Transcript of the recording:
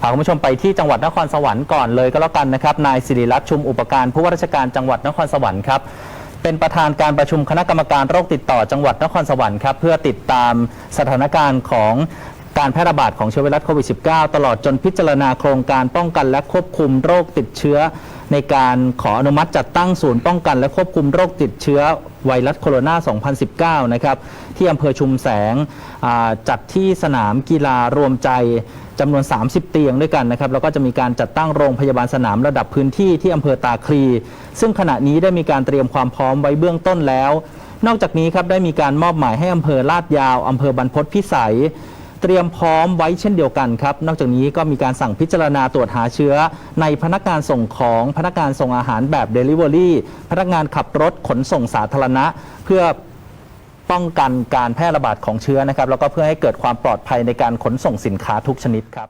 พาคุณผู้ชมไปที่จังหวัดนครสวรรค์ก่อนเลยก็แล้วกันนะครับนายสิริรัตน์ชุมอุปการผู้ว่าราชการจังหวัดนครสวรรค์ครับเป็นประธานการประชุมคณะกรรมการโรคติดต่อจังหวัดนครสวรรค์ครับเพื่อติดตามสถานการณ์ของการแพร่ระบาดของเชื้อไวรัสโควิด -19 ตลอดจนพิจารณาโครงการป้องกันและควบคุมโรคติดเชื้อ ในการขออนุมัติจัดตั้งศูนย์ป้องกันและควบคุมโรคติดเชื้อไวรัสโคโรนา 2019 นะครับที่อำเภอชุมแสงจัดที่สนามกีฬารวมใจ จำนวน 30 เตียงด้วยกันนะครับแล้วก็จะมีการจัดตั้งโรงพยาบาลสนามระดับพื้นที่ที่อำเภอตาคลี ซึ่งขณะนี้ได้มีการเตรียมความพร้อมไว้เบื้องต้นแล้ว นอกจากนี้ครับได้มีการมอบหมายให้อำเภอลาดยาวอำเภอบรรพตพิสัยเตรียมพร้อมไว้เช่นเดียวกันครับ นอกจากนี้ก็มีการสั่งพิจารณาตรวจหาเชื้อ ในพนักงานส่งของพนักงานส่งอาหารแบบ Delivery พนักงานขับรถขนส่งสาธารณะ เพื่อ ป้องกันการแพร่ระบาดของเชื้อนะครับ แล้วก็เพื่อให้เกิดความปลอดภัยในการขนส่งสินค้าทุกชนิดครับ